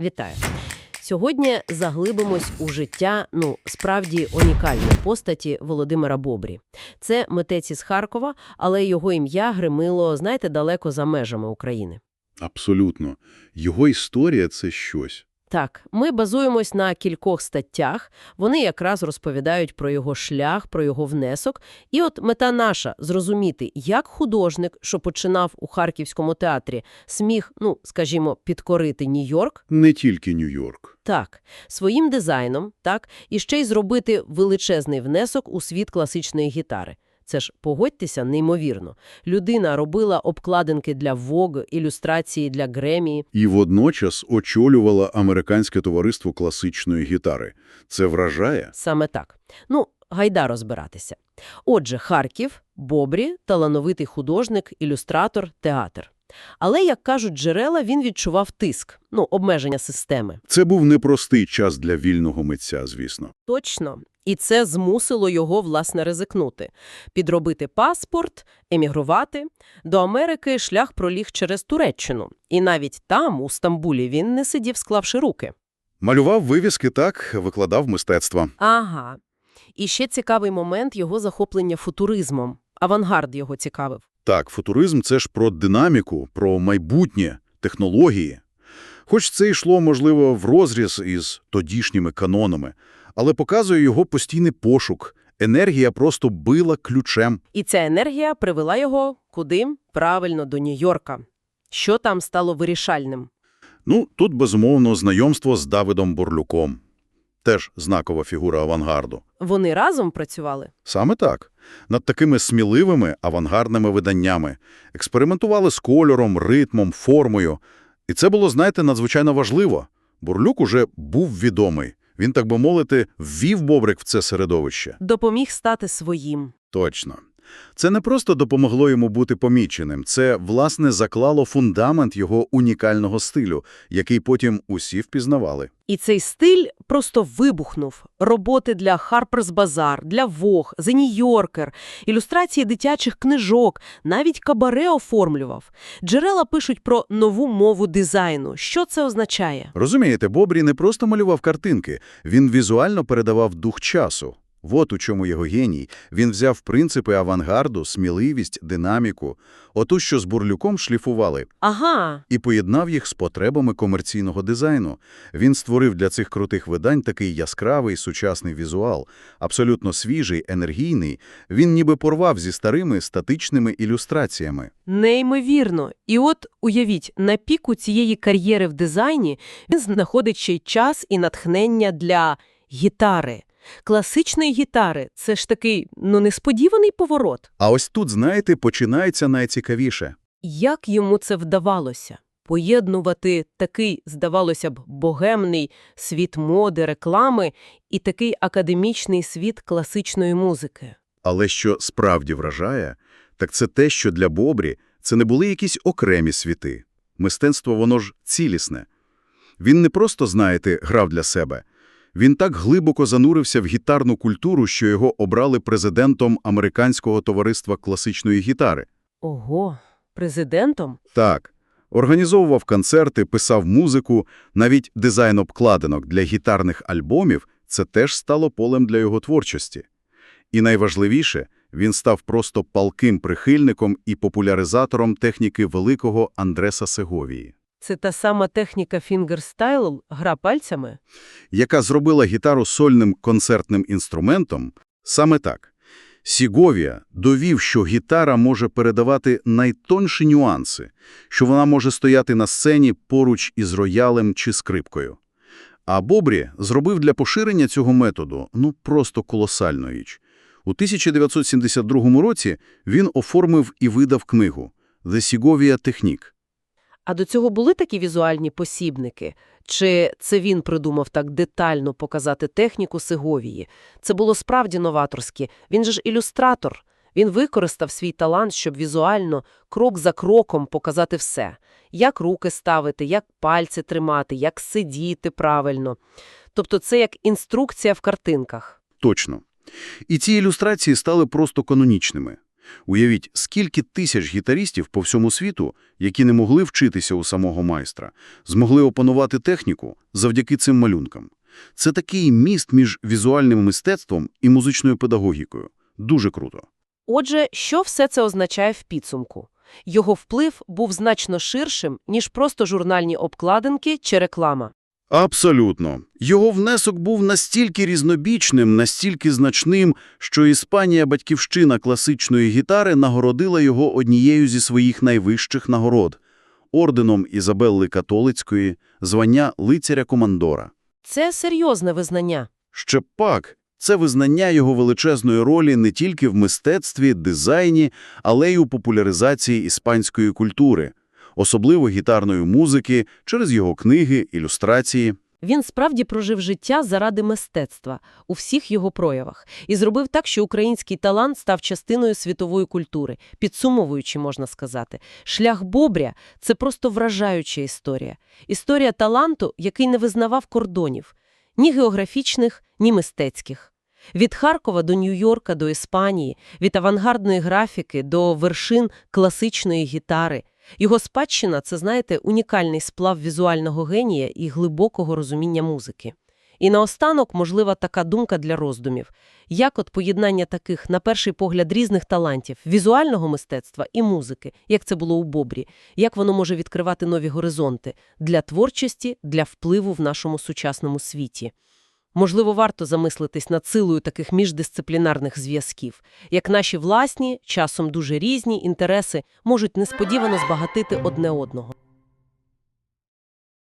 Вітаю! Сьогодні заглибимось у життя, ну, справді унікальної постаті Володимира Бобрі. Це митець із Харкова, але його ім'я гримило, знаєте, далеко за межами України. Абсолютно. Його історія – це щось. Так, ми базуємось на кількох статтях, вони якраз розповідають про його шлях, про його внесок. І от мета наша – зрозуміти, як художник, що починав у Харківському театрі, сміг, ну, скажімо, підкорити Нью-Йорк, Не тільки Нью-Йорк. Так, своїм дизайном, так, і ще й зробити величезний внесок у світ класичної гітари. Це ж, погодьтеся, неймовірно. Людина робила обкладинки для Vogue, ілюстрації для Гремі. І водночас очолювала Американське товариство класичної гітари. Це вражає? Саме так. Ну, гайда розбиратися. Отже, Харків, Бобрі, талановитий художник, ілюстратор, театр. Але, як кажуть джерела, він відчував тиск, ну, обмеження системи. Це був непростий час для вільного митця, звісно. Точно. І це змусило його, власне, ризикнути. Підробити паспорт, емігрувати. До Америки шлях проліг через Туреччину. І навіть там, у Стамбулі, він не сидів, склавши руки. Малював вивіски так, викладав мистецтво. Ага. І ще цікавий момент його захоплення футуризмом. Авангард його цікавив. Так, футуризм – це ж про динаміку, про майбутнє, технології. Хоч це йшло, можливо, в розріз із тодішніми канонами, але показує його постійний пошук. Енергія просто била ключем. І ця енергія привела його куди? Правильно, до Нью-Йорка. Що там стало вирішальним? Ну, тут, безумовно, знайомство з Давидом Бурлюком. Теж знакова фігура авангарду. Вони разом працювали? Саме так. Над такими сміливими авангардними виданнями. Експериментували з кольором, ритмом, формою. І це було, знаєте, надзвичайно важливо. Бурлюк уже був відомий. Він, так би мовити, ввів Бобрик в це середовище. Допоміг стати своїм. Точно. Це не просто допомогло йому бути поміченим. Це, власне, заклало фундамент його унікального стилю, який потім усі впізнавали. І цей стиль просто вибухнув. Роботи для Harper's Bazaar, для Vogue, The New Yorker, ілюстрації дитячих книжок, навіть кабаре оформлював. Джерела пишуть про нову мову дизайну. Що це означає? Розумієте, Бобрі не просто малював картинки, він візуально передавав дух часу. Вот у чому його геній. Він взяв принципи авангарду, сміливість, динаміку, оту, що з Бурлюком шліфували, Ага, і поєднав їх з потребами комерційного дизайну. Він створив для цих крутих видань такий яскравий сучасний візуал, абсолютно свіжий, енергійний. Він ніби порвав зі старими статичними ілюстраціями. неймовірно. І от уявіть, на піку цієї кар'єри в дизайні він знаходить ще й час і натхнення для гітари. Класичної гітари – це ж такий, ну, несподіваний поворот. А ось тут, знаєте, починається найцікавіше. Як йому це вдавалося? Поєднувати такий, здавалося б, богемний світ моди, реклами і такий академічний світ класичної музики. Але що справді вражає, так це те, що для Бобрі це не були якісь окремі світи. Мистецтво воно ж цілісне. Він не просто, знаєте, грав для себе. Він так глибоко занурився в гітарну культуру, що його обрали президентом Американського товариства класичної гітари. Ого, президентом? Так, організовував концерти, писав музику, навіть дизайн обкладинок для гітарних альбомів – це теж стало полем для його творчості. І найважливіше, він став просто палким прихильником і популяризатором техніки великого Андреса Сеговії, Це та сама техніка фінгерстайл, гра пальцями? яка зробила гітару сольним концертним інструментом саме так. Сіговія довів, що гітара може передавати найтонші нюанси, що вона може стояти на сцені поруч із роялем чи скрипкою. А Бобрі зробив для поширення цього методу ну просто колосальну річ. У 1972 році він оформив і видав книгу «The Segovia Technique». А до цього були такі візуальні посібники? Чи це він придумав так детально показати техніку Сеговії? Це було справді новаторське. Він же ж ілюстратор. Він використав свій талант, щоб візуально, крок за кроком показати все. Як руки ставити, як пальці тримати, як сидіти правильно. Тобто це як інструкція в картинках. Точно. І ці ілюстрації стали просто канонічними. Уявіть, скільки тисяч гітарістів по всьому світу, які не могли вчитися у самого майстра, змогли опанувати техніку завдяки цим малюнкам. Це такий міст між візуальним мистецтвом і музичною педагогікою. Дуже круто. Отже, що все це означає в підсумку? Його вплив був значно ширшим, ніж просто журнальні обкладинки чи реклама. Абсолютно. Його внесок був настільки різнобічним, настільки значним, що Іспанія, батьківщина класичної гітари, нагородила його однією зі своїх найвищих нагород – орденом Ізабелли Католицької, звання лицаря-командора. Це серйозне визнання. Ще пак, це визнання його величезної ролі не тільки в мистецтві, дизайні, але й у популяризації іспанської культури, особливо гітарної музики, через його книги, ілюстрації. Він справді прожив життя заради мистецтва у всіх його проявах і зробив так, що український талант став частиною світової культури, підсумовуючи, можна сказати. Шлях Бобря – це просто вражаюча історія. Історія таланту, який не визнавав кордонів – ні географічних, ні мистецьких. Від Харкова до Нью-Йорка, до Іспанії, від авангардної графіки до вершин класичної гітари. Його спадщина – це, знаєте, унікальний сплав візуального генія і глибокого розуміння музики. І наостанок, можлива така думка для роздумів. Як от поєднання таких, на перший погляд, різних талантів – візуального мистецтва і музики, як це було у Бобрі, як воно може відкривати нові горизонти для творчості, для впливу в нашому сучасному світі. Можливо, варто замислитись над силою таких міждисциплінарних зв'язків, як наші власні, часом дуже різні інтереси можуть несподівано збагатити одне одного.